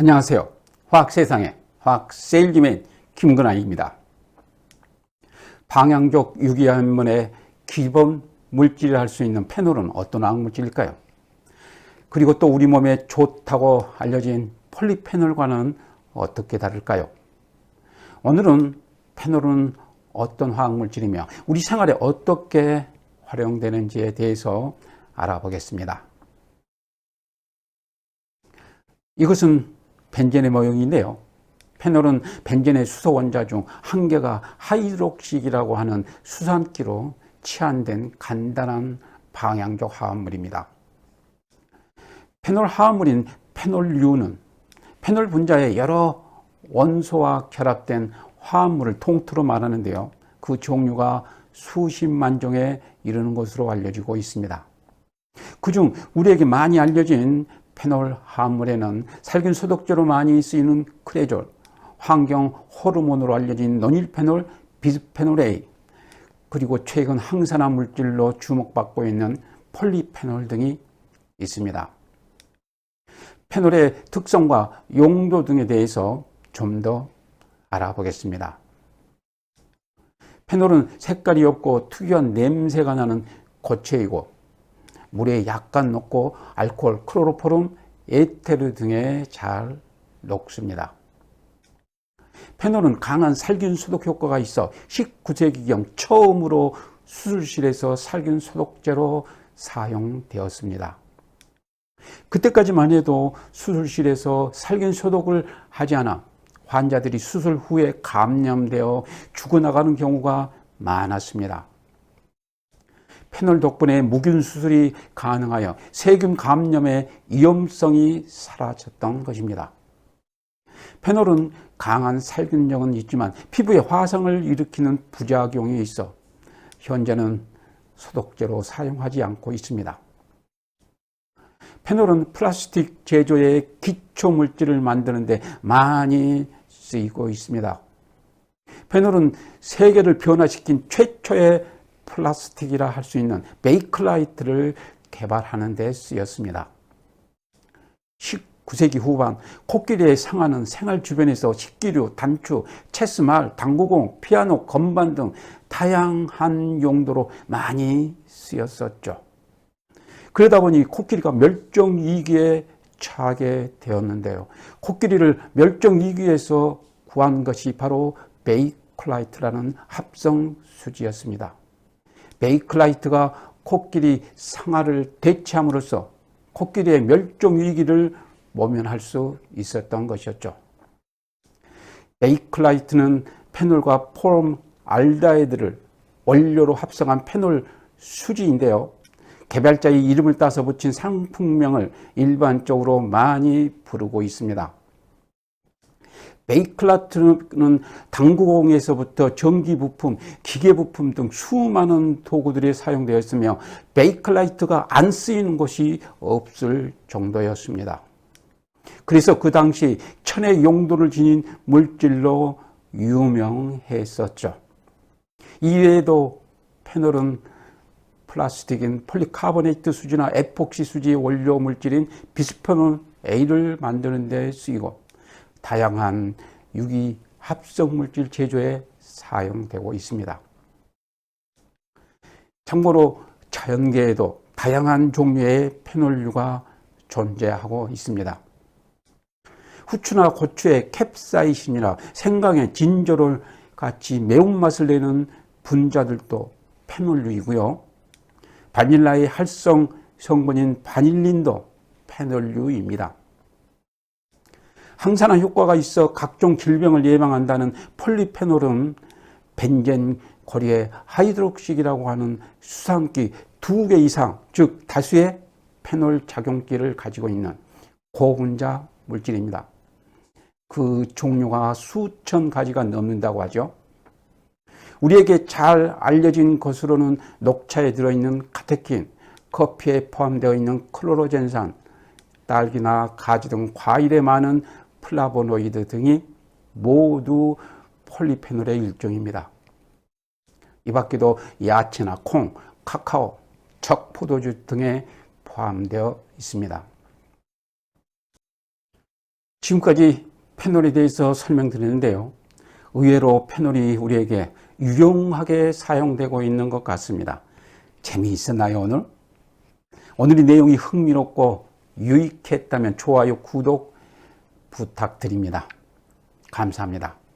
안녕하세요. 화학세상의 화학세일기맨 김근아입니다. 방향족 유기암문의 기본 물질을 할 수 있는 페놀은 어떤 화학물질일까요? 그리고 또 우리 몸에 좋다고 알려진 폴리페놀과는 어떻게 다를까요? 오늘은 페놀은 어떤 화학물질이며 우리 생활에 어떻게 활용되는지에 대해서 알아보겠습니다. 이것은 벤젠의 모형인데요. 페놀은 벤젠의 수소 원자 중 한 개가 하이드록식이라고 하는 수산기로 치환된 간단한 방향적 화합물입니다. 페놀 화합물인 페놀류는 페놀 분자의 여러 원소와 결합된 화합물을 통틀어 말하는데요. 그 종류가 수십만 종에 이르는 것으로 알려지고 있습니다. 그중 우리에게 많이 알려진 페놀 화합물에는 살균 소독제로 많이 쓰이는 크레졸, 환경 호르몬으로 알려진 노닐페놀, 비스페놀 A, 그리고 최근 항산화 물질로 주목받고 있는 폴리페놀 등이 있습니다. 페놀의 특성과 용도 등에 대해서 좀 더 알아보겠습니다. 페놀은 색깔이 없고 특유한 냄새가 나는 고체이고 물에 약간 녹고 알코올, 클로로포름, 에테르 등에 잘 녹습니다. 페놀은 강한 살균 소독 효과가 있어 19세기경 처음으로 수술실에서 살균 소독제로 사용되었습니다. 그때까지만 해도 수술실에서 살균 소독을 하지 않아 환자들이 수술 후에 감염되어 죽어나가는 경우가 많았습니다. 페놀 덕분에 무균 수술이 가능하여 세균 감염의 위험성이 사라졌던 것입니다. 페놀은 강한 살균력은 있지만 피부에 화상을 일으키는 부작용이 있어 현재는 소독제로 사용하지 않고 있습니다. 페놀은 플라스틱 제조의 기초 물질을 만드는데 많이 쓰이고 있습니다. 페놀은 세계를 변화시킨 최초의 플라스틱이라 할 수 있는 베이클라이트를 개발하는 데 쓰였습니다. 19세기 후반 코끼리의 상아는 생활 주변에서 식기류, 단추, 체스말, 당구공, 피아노, 건반 등 다양한 용도로 많이 쓰였었죠. 그러다 보니 코끼리가 멸종 위기에 처하게 되었는데요. 코끼리를 멸종 위기에서 구한 것이 바로 베이클라이트라는 합성 수지였습니다. 베이클라이트가 코끼리 상아를 대체함으로써 코끼리의 멸종 위기를 모면할 수 있었던 것이었죠. 베이클라이트는 페놀과 폼 알다이드를 원료로 합성한 페놀 수지인데요. 개발자의 이름을 따서 붙인 상품명을 일반적으로 많이 부르고 있습니다. 베이클라트는 당구공에서부터 전기 부품, 기계 부품 등 수많은 도구들이 사용되었으며 베이클라이트가 안 쓰이는 곳이 없을 정도였습니다. 그래서 그 당시 천의 용도를 지닌 물질로 유명했었죠. 이외에도 페놀은 플라스틱인 폴리카보네이트 수지나 에폭시 수지 원료 물질인 비스페놀 A를 만드는 데 쓰이고 다양한 유기 합성 물질 제조에 사용되고 있습니다. 참고로 자연계에도 다양한 종류의 페놀류가 존재하고 있습니다. 후추나 고추의 캡사이신이나 생강의 진저롤 같이 매운맛을 내는 분자들도 페놀류이고요. 바닐라의 활성 성분인 바닐린도 페놀류입니다. 항산화 효과가 있어 각종 질병을 예방한다는 폴리페놀은 벤젠 고리의 하이드록식이라고 하는 수산기 두 개 이상, 즉 다수의 페놀 작용기를 가지고 있는 고분자 물질입니다. 그 종류가 수천 가지가 넘는다고 하죠. 우리에게 잘 알려진 것으로는 녹차에 들어있는 카테킨, 커피에 포함되어 있는 클로로젠산, 딸기나 가지 등 과일에 많은 플라보노이드 등이 모두 폴리페놀의 일종입니다. 이 밖에도 야채나 콩, 카카오, 적 포도주 등에 포함되어 있습니다. 지금까지 페놀에 대해서 설명드렸는데요. 의외로 페놀이 우리에게 유용하게 사용되고 있는 것 같습니다. 재미있었나요, 오늘? 오늘의 내용이 흥미롭고 유익했다면 좋아요, 구독, 부탁드립니다. 감사합니다.